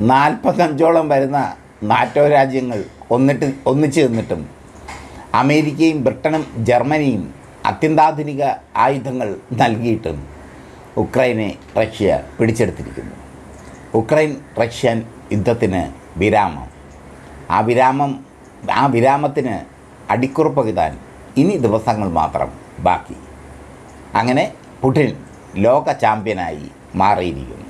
നാൽപ്പത്തഞ്ചോളം വരുന്ന നാറ്റോ രാജ്യങ്ങൾ ഒന്നിട്ട് ഒന്നിച്ച് നിന്നിട്ടും അമേരിക്കയും ബ്രിട്ടനും ജർമ്മനിയും അത്യന്താധുനിക ആയുധങ്ങൾ നൽകിയിട്ടും ഉക്രൈനെ റഷ്യ പിടിച്ചെടുത്തിരിക്കുന്നു. ഉക്രൈൻ റഷ്യൻ യുദ്ധത്തിന് വിരാമം. ആ വിരാമം ആ വിരാമത്തിന് അടിക്കുറിപ്പ് എഴുതാൻ ഇനി ദിവസങ്ങൾ മാത്രം ബാക്കി. അങ്ങനെ പുടിൻ ലോക ചാമ്പ്യനായി മാറിയിരിക്കുന്നു.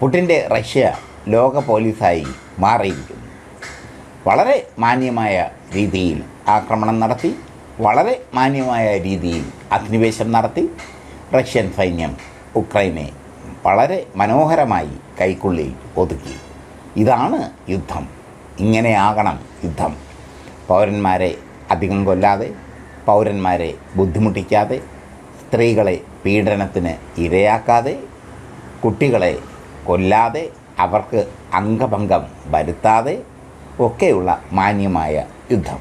പുടിന്റെ റഷ്യ ലോക പോലീസായി മാറിയിരിക്കുന്നു. വളരെ മാന്യമായ രീതിയിൽ ആക്രമണം നടത്തി വളരെ മാന്യമായ രീതിയിൽ അധിനിവേശം നടത്തി റഷ്യൻ സൈന്യം ഉക്രൈനെ വളരെ മനോഹരമായി കൈക്കുള്ളിൽ ഒതുക്കി. ഇതാണ് യുദ്ധം. ഇങ്ങനെയാകണം യുദ്ധം. പൗരന്മാരെ അധികം കൊല്ലാതെ പൗരന്മാരെ ബുദ്ധിമുട്ടിക്കാതെ സ്ത്രീകളെ പീഡനത്തിന് ഇരയാക്കാതെ കുട്ടികളെ കൊല്ലാതെ അവർക്ക് അംഗഭംഗം വരുത്താതെ ഒക്കെയുള്ള മാന്യമായ യുദ്ധം.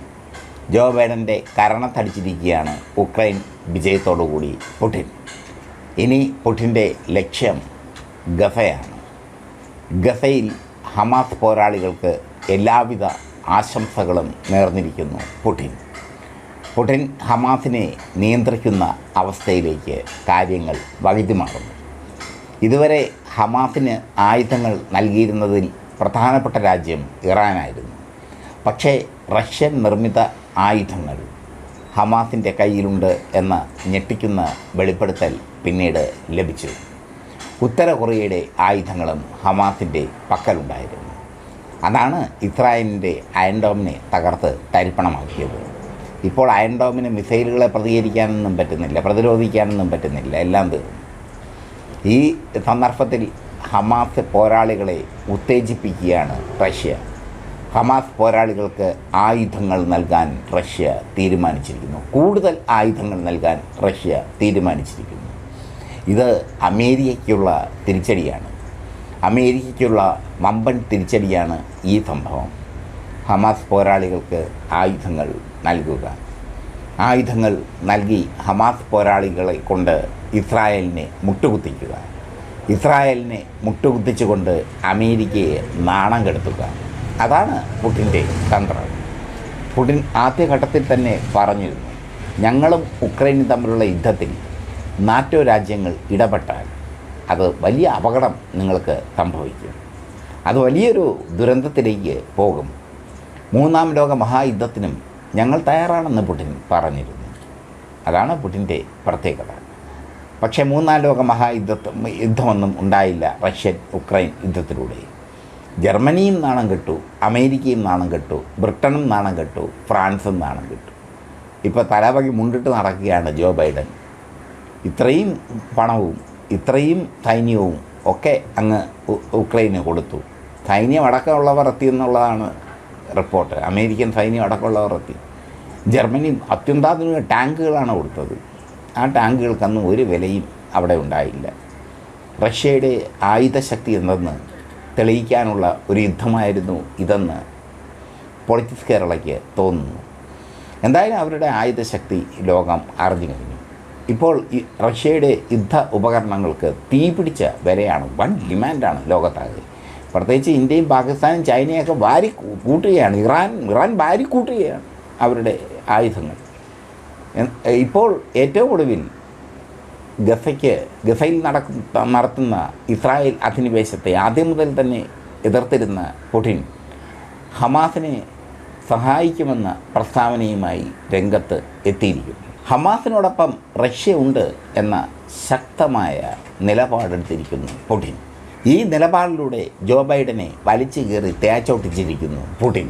ജോ ബൈഡന്റെ കരണത്തടിച്ചിരിക്കുകയാണ് ഉക്രൈൻ വിജയത്തോടുകൂടി പുടിൻ. ഇനി പുടിന്റെ ലക്ഷ്യം ഗസയാണ്. ഗസയിൽ ഹമാസ് പോരാളികൾക്ക് എല്ലാവിധ ആശംസകളും നേർന്നിരിക്കുന്നു പുടിൻ. പുടിൻ ഹമാസിനെ നിയന്ത്രിക്കുന്ന അവസ്ഥയിലേക്ക് കാര്യങ്ങൾ വൈദ്യമാകുന്നു. ഇതുവരെ ഹമാസിന് ആയുധങ്ങൾ നൽകിയിരുന്നതിൽ പ്രധാനപ്പെട്ട രാജ്യം ഇറാനായിരുന്നു. പക്ഷേ റഷ്യൻ നിർമ്മിത ആയുധങ്ങൾ ഹമാസിന്റെ കയ്യിലുണ്ട് എന്ന ഞെട്ടിക്കുന്ന വെളിപ്പെടുത്തൽ പിന്നീട് ലഭിച്ചു. ഉത്തര കൊറിയയുടെ ആയുധങ്ങളും ഹമാസിന്റെ പക്കലുണ്ടായിരുന്നു. അതാണ് ഇസ്രായേലിന്റെ അയൻഡോമിനെ തകർത്ത് തരിപ്പണമാക്കിയത്. ഇപ്പോൾ അയൻഡോമിന് മിസൈലുകളെ പ്രതികരിക്കാനൊന്നും പറ്റുന്നില്ല പ്രതിരോധിക്കാനൊന്നും പറ്റുന്നില്ല. എല്ലാം തീർന്നു. ഈ സന്ദർഭത്തിൽ ഹമാസ് പോരാളികളെ ഉത്തേജിപ്പിക്കുകയാണ് റഷ്യ. ഹമാസ് പോരാളികൾക്ക് ആയുധങ്ങൾ നൽകാൻ റഷ്യ തീരുമാനിച്ചിരിക്കുന്നു. കൂടുതൽ ആയുധങ്ങൾ നൽകാൻ റഷ്യ തീരുമാനിച്ചിരിക്കുന്നു. ഇത് അമേരിക്കയ്ക്കുള്ള തിരിച്ചടിയാണ്. അമേരിക്കയ്ക്കുള്ള വമ്പൻ തിരിച്ചടിയാണ് ഈ സംഭവം. ഹമാസ് പോരാളികൾക്ക് ആയുധങ്ങൾ നൽകുക. ആയുധങ്ങൾ നൽകി ഹമാസ് പോരാളികളെ കൊണ്ട് ഇസ്രായേലിനെ മുട്ടുകുത്തിക്കുക. ഇസ്രായേലിനെ മുട്ടുകുത്തിച്ചുകൊണ്ട് അമേരിക്കയെ നാണം കെടുത്തുക. അതാണ് പുടിന്റെ തന്ത്രം. പുടിൻ ആദ്യഘട്ടത്തിൽ തന്നെ പറഞ്ഞിരുന്നു ഞങ്ങളും ഉക്രൈനും തമ്മിലുള്ള യുദ്ധത്തിൽ നാറ്റോ രാജ്യങ്ങൾ ഇടപെട്ടാൽ അത് വലിയ അപകടം നിങ്ങൾക്ക് സംഭവിക്കും. അത് വലിയൊരു ദുരന്തത്തിലേക്ക് പോകും. മൂന്നാം ലോക മഹായുദ്ധത്തിനും ഞങ്ങൾ തയ്യാറാണെന്ന് പുടിൻ പറഞ്ഞിരുന്നു. അതാണ് പുടിന്റെ പ്രത്യേകത. പക്ഷേ മൂന്നാം ലോക മഹായുദ്ധ യുദ്ധമൊന്നും ഉണ്ടായില്ല റഷ്യൻ ഉക്രൈൻ യുദ്ധത്തിലൂടെ. ജർമ്മനിയും നാണം കെട്ടു അമേരിക്കയും നാണം കെട്ടു ബ്രിട്ടനും നാണം കെട്ടു ഫ്രാൻസും നാണം കെട്ടു. ഇപ്പോൾ തലവകി മുണ്ടിട്ട് നടക്കുകയാണ് ജോ ബൈഡൻ. ഇത്രയും പണവും ഇത്രയും സൈന്യവും ഒക്കെ അങ്ങ് ഉക്രൈന് കൊടുത്തു. സൈന്യം അടക്കമുള്ളവർ എത്തി എന്നുള്ളതാണ് റിപ്പോർട്ട്. അമേരിക്കൻ സൈന്യം അടക്കമുള്ളവർ എത്തി. ജർമ്മനി അത്യന്താധുനിക ടാങ്കുകളാണ് കൊടുത്തത്. ആ ടാങ്കുകൾക്കൊന്നും ഒരു വിലയും അവിടെ ഉണ്ടായില്ല. റഷ്യയുടെ ആയുധശക്തി എന്തെന്ന് തെളിയിക്കാനുള്ള ഒരു യുദ്ധമായിരുന്നു ഇതെന്ന് പൊളിറ്റിക്സ് കേരളയ്ക്ക് തോന്നുന്നു. എന്തായാലും അവരുടെ ആയുധശക്തി ലോകം അറിഞ്ഞു കഴിഞ്ഞു. ഇപ്പോൾ റഷ്യയുടെ യുദ്ധ ഉപകരണങ്ങൾക്ക് തീ പിടിച്ച വിലയാണ് വൻ ഡിമാൻഡാണ് ലോകത്താകെ. പ്രത്യേകിച്ച് ഇന്ത്യയും പാകിസ്ഥാനും ചൈനയൊക്കെ വാരി കൂട്ടുകയാണ്. ഇറാൻ ഇറാൻ വാരി കൂട്ടുകയാണ് അവരുടെ ആയുധങ്ങൾ. ഇപ്പോൾ ഏറ്റവും ഒടുവിൽ ഗസയ്ക്ക് ഗസയിൽ നടത്തുന്ന ഇസ്രായേൽ അധിനിവേശത്തെ ആദ്യം മുതൽ തന്നെ എതിർത്തിരുന്ന പുടിൻ ഹമാസിനെ സഹായിക്കുമെന്ന പ്രസ്താവനയുമായി രംഗത്ത് എത്തിയിരിക്കുന്നു. ഹമാസിനോടൊപ്പം റഷ്യ ഉണ്ട് എന്ന ശക്തമായ നിലപാടെടുത്തിരിക്കുന്നു പുടിൻ. ഈ നിലപാടിലൂടെ ജോ ബൈഡനെ വലിച്ചു കയറി തേച്ചോട്ടിച്ചിരിക്കുന്നു പുടിൻ.